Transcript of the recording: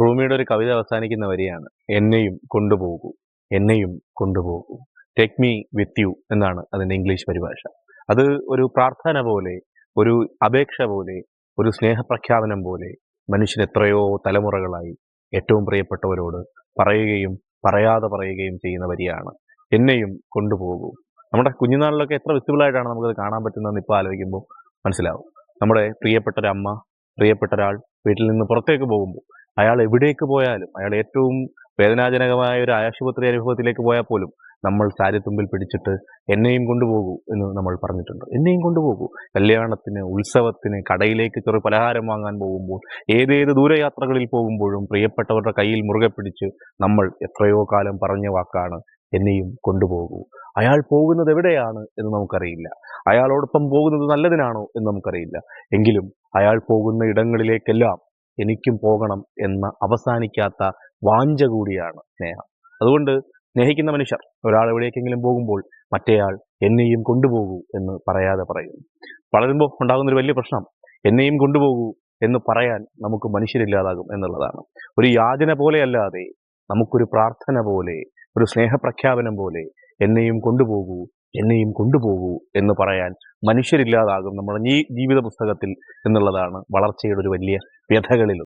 റൂമിയുടെ ഒരു കവിത അവസാനിക്കുന്ന വരിയാണ് എന്നെയും കൊണ്ടുപോകൂ എന്നെയും കൊണ്ടുപോകൂ ടേക്ക് മീ വിത്ത് യു എന്നാണ് അതിന്റെ ഇംഗ്ലീഷ് പരിഭാഷ. അത് ഒരു പ്രാർത്ഥന പോലെ ഒരു അപേക്ഷ പോലെ ഒരു സ്നേഹപ്രഖ്യാപനം പോലെ മനുഷ്യൻ എത്രയോ തലമുറകളായി ഏറ്റവും പ്രിയപ്പെട്ടവരോട് പറയുകയും പറയാതെ പറയുകയും ചെയ്യുന്ന വരിയാണ് എന്നെയും കൊണ്ടുപോകൂ നമ്മുടെ കുഞ്ഞുനാളിലൊക്കെ എത്ര വിസിബിളായിട്ടാണ് നമുക്കത് കാണാൻ പറ്റുന്നതെന്ന് ഇപ്പോൾ ആലോചിക്കുമ്പോൾ മനസ്സിലാവും. നമ്മുടെ പ്രിയപ്പെട്ട അമ്മ പ്രിയപ്പെട്ട ഒരാൾ വീട്ടിൽ നിന്ന് പുറത്തേക്ക് പോകുമ്പോൾ അയാൾ എവിടേക്ക് പോയാലും അയാൾ ഏറ്റവും വേദനാജനകമായ ഒരു ആശുപത്രി അനുഭവത്തിലേക്ക് പോയാൽ പോലും നമ്മൾ സാരിത്തുമ്പിൽ പിടിച്ചിട്ട് എന്നെയും കൊണ്ടുപോകൂ എന്ന് നമ്മൾ പറഞ്ഞിട്ടുണ്ട്. എന്നെയും കൊണ്ടുപോകൂ. കല്യാണത്തിന് ഉത്സവത്തിന് കടയിലേക്ക് ചെറു പലഹാരം വാങ്ങാൻ പോകുമ്പോൾ ഏതേത് ദൂരയാത്രകളിൽ പോകുമ്പോഴും പ്രിയപ്പെട്ടവരുടെ കയ്യിൽ മുറുകെ പിടിച്ച് നമ്മൾ എത്രയോ കാലം പറഞ്ഞ വാക്കാണ് എന്നെയും കൊണ്ടുപോകൂ. അയാൾ പോകുന്നത് എവിടെയാണ് എന്ന് നമുക്കറിയില്ല. അയാളോടൊപ്പം പോകുന്നത് നല്ലതിനാണോ എന്ന് നമുക്കറിയില്ല. എങ്കിലും അയാൾ പോകുന്ന ഇടങ്ങളിലേക്കെല്ലാം എനിക്കും പോകണം എന്ന അവസാനിക്കാത്ത വാഞ്ച കൂടിയാണ് സ്നേഹം. അതുകൊണ്ട് സ്നേഹിക്കുന്ന മനുഷ്യർ ഒരാൾ എവിടേക്കെങ്കിലും പോകുമ്പോൾ മറ്റേയാൾ എന്നെയും കൊണ്ടുപോകൂ എന്ന് പറയാതെ പറയുന്നു. വളരുമ്പോൾ ഉണ്ടാകുന്ന ഒരു വലിയ പ്രശ്നം എന്നെയും കൊണ്ടുപോകൂ എന്ന് പറയാൻ നമുക്ക് മനുഷ്യരില്ലാതാകും എന്നുള്ളതാണ്. ഒരു യാചന പോലെയല്ലാതെ നമുക്കൊരു പ്രാർത്ഥന പോലെ ഒരു സ്നേഹപ്രഖ്യാപനം പോലെ എന്നെയും കൊണ്ടുപോകൂ എന്നെയും കൊണ്ടുപോകൂ എന്ന് പറയാൻ മനുഷ്യരില്ലാതാകും. നമ്മുടെ ഈ ജീവിത പുസ്തകത്തിൽ എന്നുള്ളതാണ് വളർച്ചയുടെ ഒരു വലിയ വ്യഥകളിൽ